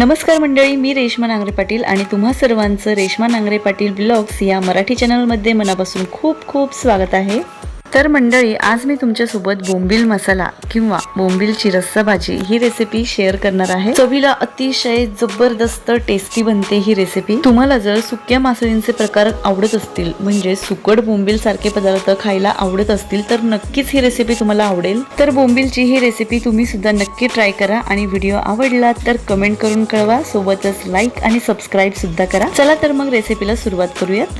नमस्कार मंडळी मी रेश्मा नांगरे पाटील आणि तुम्हा सर्वांचं रेश्मा नांगरे पाटील ब्लॉग्स या मराठी चॅनलमध्ये मनापासून खूप खूप स्वागत आहे. तर मंडळी आज मी तुमच्यासोबत बोंबील मसाला किंवा बोंबीलची रस्सा भाजी ही रेसिपी शेअर करणार आहे. चवीला अतिशय जबरदस्त टेस्टी बनते ही रेसिपी तुम्हाला जर सुक्या मासळींचे प्रकार आवडत असतील म्हणजे सुकट बोंबील सारखे पदार्थ खायला आवडत असतील तर नक्कीच ही रेसिपी तुम्हाला आवडेल. तर बोंबीलची ही रेसिपी तुम्ही सुद्धा नक्की ट्राय करा आणि व्हिडिओ आवडला तर कमेंट करून कळवा. सोबतच लाईक आणि सबस्क्राईब सुद्धा करा. चला तर मग रेसिपीला सुरुवात करूयात.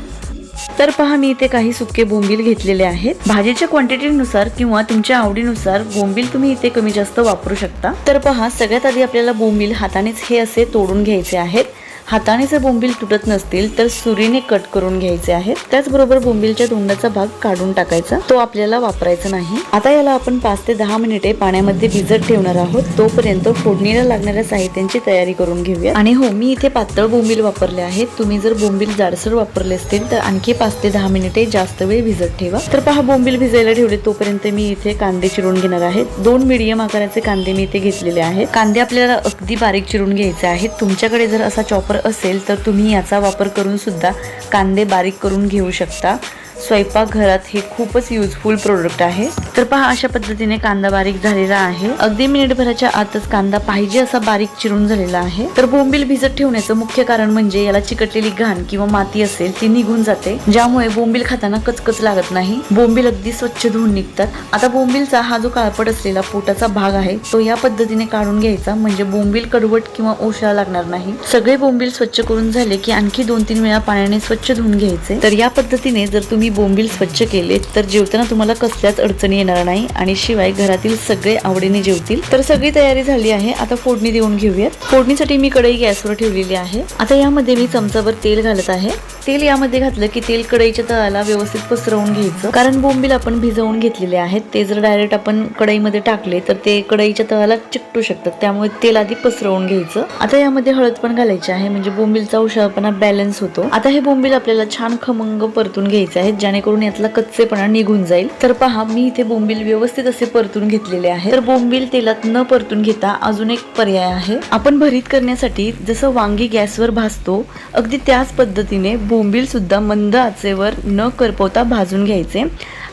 तर पहा मी इथे काही सुके बोंबील घेतलेले आहेत. भाजीच्या क्वांटिटीनुसार किंवा तुमच्या आवडीनुसार बोंबील तुम्ही इथे कमी जास्त वापरू शकता. तर पहा सगळ्यात आधी आपल्याला बोंबील हातानेच हे असे तोडून घ्यायचे आहेत. हाताने जर बोंबील तुटत नसतील तर सुरीने कट करून घ्यायचे आहेत. त्याचबरोबर बोंबीलच्या तोंडाचा भाग काढून टाकायचा. तो आपल्याला वापरायचा नाही. आता याला आपण पाच ते दहा मिनिटे पाण्यामध्ये भिजत ठेवणार आहोत. तोपर्यंत फोडणीला लागणाऱ्या साहित्यांची तयारी करून घेऊया आणि हो मी इथे पातळ बोंबील वापरले आहेत. तुम्ही जर बोंबील जाडसर वापरले असतील तर आणखी पाच ते दहा मिनिटे जास्त वेळ भिजत ठेवा. तर पहा बोंबील भिजायला ठेवले तोपर्यंत मी इथे कांदे चिरून घेणार आहेत दोन मिडियम आकाराचे कांदे मी इथे घेतलेले आहेत. कांदे आपल्याला अगदी बारीक चिरून घ्यायचे आहेत. तुमच्याकडे जर असा चॉपर असेल तर तुम्ही याचा वापर करून सुद्धा कांदे बारीक करून घेऊ शकता. स्वयंपाकघरात हे खूपच युजफुल प्रोडक्ट आहे. तर पहा अशा पद्धतीने कांदा बारीक झालेला आहे. अगदी मिनिटभराच्या आतच कांदा पाहिजे असा बारीक चिरून झालेला आहे. तर बोंबील भिजत ठेवण्याचं मुख्य कारण म्हणजे याला चिकटलेली घाण किंवा माती असेल ती निघून जाते. ज्यामुळे बोंबील खाताना कचकच लागत नाही. बोंबील अगदी स्वच्छ धुवून निघतात. आता बोंबीलचा हा जो काळपट असलेला पोटाचा भाग आहे तो या पद्धतीने काढून घ्यायचा. म्हणजे बोंबील कडवट किंवा ओशाळा लागणार नाही. सगळे बोंबील स्वच्छ करून झाले की आणखी दोन तीन वेळा पाण्याने स्वच्छ धुवून घ्यायचे. तर या पद्धतीने जर तुम्ही बोंबील स्वच्छ केले तर जेवताना तुम्हाला कसल्याच अडचणी येणार नाही. आणि शिवाय घरातील सगळे आवडीने जेवतील. तर सगळी तयारी झाली आहे. आता फोडणी देऊन घेऊयात. फोडणीसाठी मी कढई गॅसवर ठेवलेली आहे. आता यामध्ये मी चमचाभर तेल घालत आहे. तेल यामध्ये घातलं की तेल कढईच्या तळाला व्यवस्थित पसरवून घ्यायचं. कारण बोंबील आपण भिजवून घेतलेले आहेत. ते जर डायरेक्ट आपण कढईमध्ये टाकले तर ते कढईच्या तळाला चिकटू शकतात. त्यामुळे तेल आधी पसरवून घ्यायचं. आता यामध्ये हळद पण घालायची आहे. म्हणजे बोंबीलचा उशाळपणा बॅलन्स होतो. आता हे बोंबील आपल्याला छान खमंग परतून घ्यायचे आहेत जेणेकरून यातला कच्चेपणा निघून जाईल. तर पहा मी इथे बोंबील व्यवस्थित असे परतून घेतलेले आहे. तर बोंबील तेलात न परतून घेता अजून एक पर्याय आहे. आपण भरीत करण्यासाठी जसं वांगी गॅसवर भाजतो अगदी त्याच पद्धतीने बोंबील सुद्धा मंद आचेवर न करपवता भाजून घ्यायचे.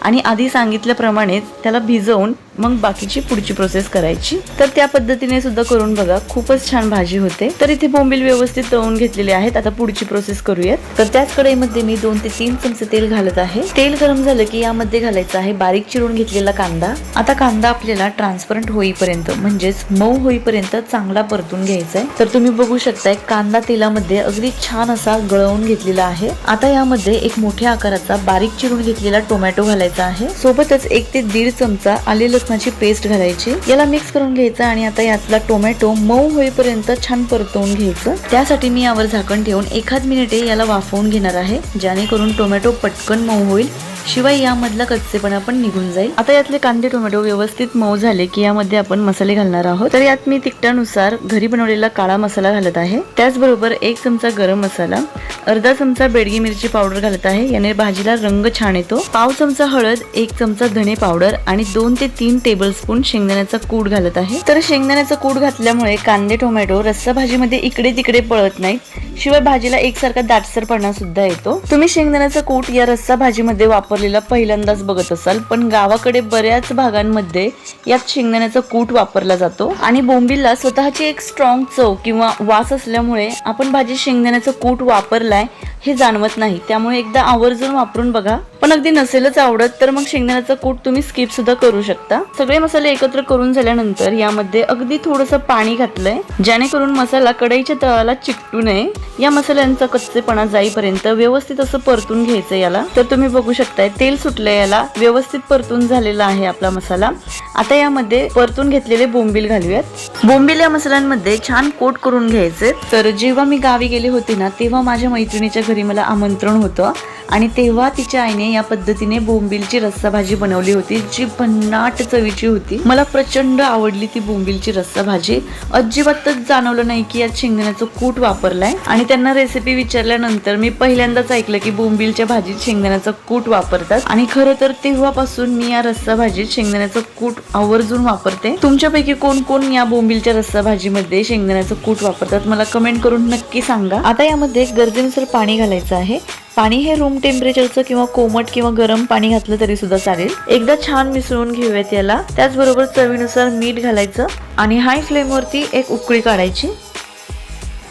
आणि आधी सांगितल्याप्रमाणेच त्याला भिजवून मग बाकीची पुढची प्रोसेस करायची. तर त्या पद्धतीने सुद्धा करून बघा खूपच छान भाजी होते. तर इथे बोंबील व्यवस्थित तळून घेतलेले आहेत. आता पुढची प्रोसेस करूयात. तर त्याच कढईमध्ये मी दोन ते तीन चमचे तेल घालत आहे. तेल गरम झालं की यामध्ये घालायचं आहे बारीक चिरून घेतलेला कांदा. आता कांदा आपल्याला ट्रान्सपरंट होईपर्यंत म्हणजेच मऊ होईपर्यंत चांगला परतून घ्यायचा आहे तर तुम्ही बघू शकताय कांदा तेलामध्ये अगदी छान असा गळवून घेतलेला आहे. आता यामध्ये एक मोठ्या आकाराचा बारीक चिरून घेतलेला टोमॅटो घालायचा आहे. सोबतच एक ते दीड चमचा आले लसणाची पेस्ट घालायची. याला मिक्स करून घ्यायचं आणि आता यातला टोमॅटो मऊ होईपर्यंत छान परतवून घ्यायचं. त्यासाठी मी यावर झाकण ठेवून एखाद मिनिटे याला वाफवून घेणार आहे जेणेकरून टोमॅटो पटकन मऊ होईल. शिवाय यामधला कच्चेपणा पण निघून जाईल. आता यातले कांदे टोमॅटो व्यवस्थित मऊ झाले की यामध्ये आपण मसाले घालणार आहोत. तर यात मी तिखटानुसार घरी बनवलेला काळा मसाला घालत आहे. त्याचबरोबर एक चमचा गरम मसाला अर्धा चमचा बेडगी मिरची पावडर घालत आहे. याने भाजीला रंग छान येतो. पाव चमचा हळद एक चमचा धणे पावडर आणि दोन ते तीन टेबल स्पून शेंगदाण्याचा कूट घालत आहे. तर शेंगदाण्याचा कूट घातल्यामुळे कांदे टोमॅटो रस्सा भाजीमध्ये इकडे तिकडे पळत नाहीत. शिवाय भाजीला एकसारखा दाटसरपणा सुद्धा येतो. तुम्ही शेंगदाण्याचा कूट या रस्सा भाजीमध्ये वापर वापरलेला पहिल्यांदाच बघत असाल पण गावाकडे बऱ्याच भागांमध्ये यात शेंगदाण्याचा कूट वापरला जातो आणि बोंबीलला स्वतःची एक स्ट्रॉंग चव किंवा वास असल्यामुळे आपण भाजी शेंगदाण्याचा कूट वापरलाय हे जाणवत नाही. त्यामुळे एकदा आवर्जून वापरून बघा. पण अगदी नसेलच आवडत तर मग शेंगदाण्याचा कूट तुम्ही स्किप सुद्धा करू शकता. सगळे मसाले एकत्र करून झाल्यानंतर यामध्ये अगदी थोडस पाणी घातलंय जेणेकरून मसाला कढईच्या तळाला चिकटू नये. या मसाल्यांचा कच्चेपणा जाईपर्यंत व्यवस्थित असं परतून घ्यायचं याला. तर तुम्ही बघू शकताय तेल सुटलंय याला. व्यवस्थित परतून झालेला आहे आपला मसाला. आता यामध्ये परतून घेतलेले बोंबील घालूयात. बोंबील या मसाल्यांमध्ये छान कोट करून घ्यायचे. तर जेव्हा मी गावी गेले होते ना तेव्हा माझ्या मैत्रिणीच्या घरी मला आमंत्रण होतं. आणि तेव्हा तिच्या आईने या पद्धतीने बोंबीलची रस्सा भाजी बनवली होती जी भन्नाट चवीची होती. मला प्रचंड आवडली ती बोंबीलची रस्सा भाजी अजिबातच जाणवलं नाही की यात शेंगदाण्याचं कूट वापरलाय. आणि त्यांना रेसिपी विचारल्यानंतर मी पहिल्यांदाच ऐकलं की बोंबीलच्या भाजीत शेंगदाण्याचं कूट वापरतात. आणि खरं तर तेव्हापासून मी या रस्सा भाजीत शेंगदाण्याचं कूट आवर्जून वापरते. तुमच्यापैकी कोण कोण या बोंबिलच्या रस्सा भाजीमध्ये शेंगदाण्याचं कूट वापरतात मला कमेंट करून नक्की सांगा. आता यामध्ये गरजेनुसार पाणी घालायचं आहे. पाणी हे रूम टेम्परेचरचं किंवा कोमट किंवा गरम पाणी घातलं तरी सुद्धा चालेल. एकदा छान मिसळून घेऊयात याला. त्याचबरोबर चवीनुसार मीठ घालायचं आणि हाय फ्लेमवरती एक उकळी काढायची.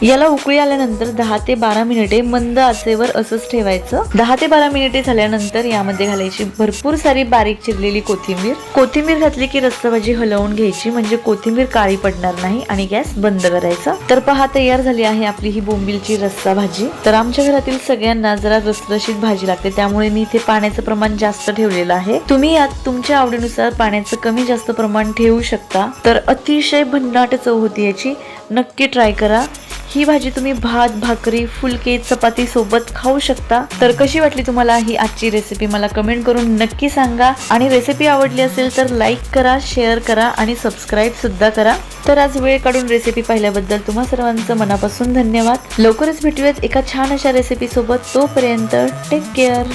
याला उकळी आल्यानंतर दहा ते बारा मिनिटे मंद आचेवर असंच ठेवायचं. दहा ते बारा मिनिटे झाल्यानंतर यामध्ये घालायची भरपूर सारी बारीक चिरलेली कोथिंबीर. कोथिंबीर घातली की रस्साभाजी हलवून घ्यायची म्हणजे कोथिंबीर काळी पडणार नाही आणि गॅस बंद करायचा. तर पहा तयार झाली आहे आपली ही बोंबिलची रस्सा भाजी. तर आमच्या घरातील सगळ्यांना जरा रसरशीत भाजी लागते त्यामुळे मी इथे पाण्याचं प्रमाण जास्त ठेवलेलं आहे. तुम्ही यात तुमच्या आवडीनुसार पाण्याचं कमी जास्त प्रमाण ठेवू शकता. तर अतिशय भन्नाट चव होती याची. नक्की ट्राय करा. ही भाजी तुम्ही भात भाकरी फुलके चपाती सोबत खाऊ शकता. तर कशी वाटली तुम्हाला ही आजची रेसिपी मला कमेंट करून नक्की सांगा. आणि रेसिपी आवडली असेल तर लाईक करा शेअर करा आणि सबस्क्राईब सुद्धा करा. तर आज वेळ काढून रेसिपी पाहिल्याबद्दल तुम्हा सर्वांचं मनापासून धन्यवाद. लवकरच भेटूयात एका छान अशा रेसिपी सोबत. तोपर्यंत टेक केअर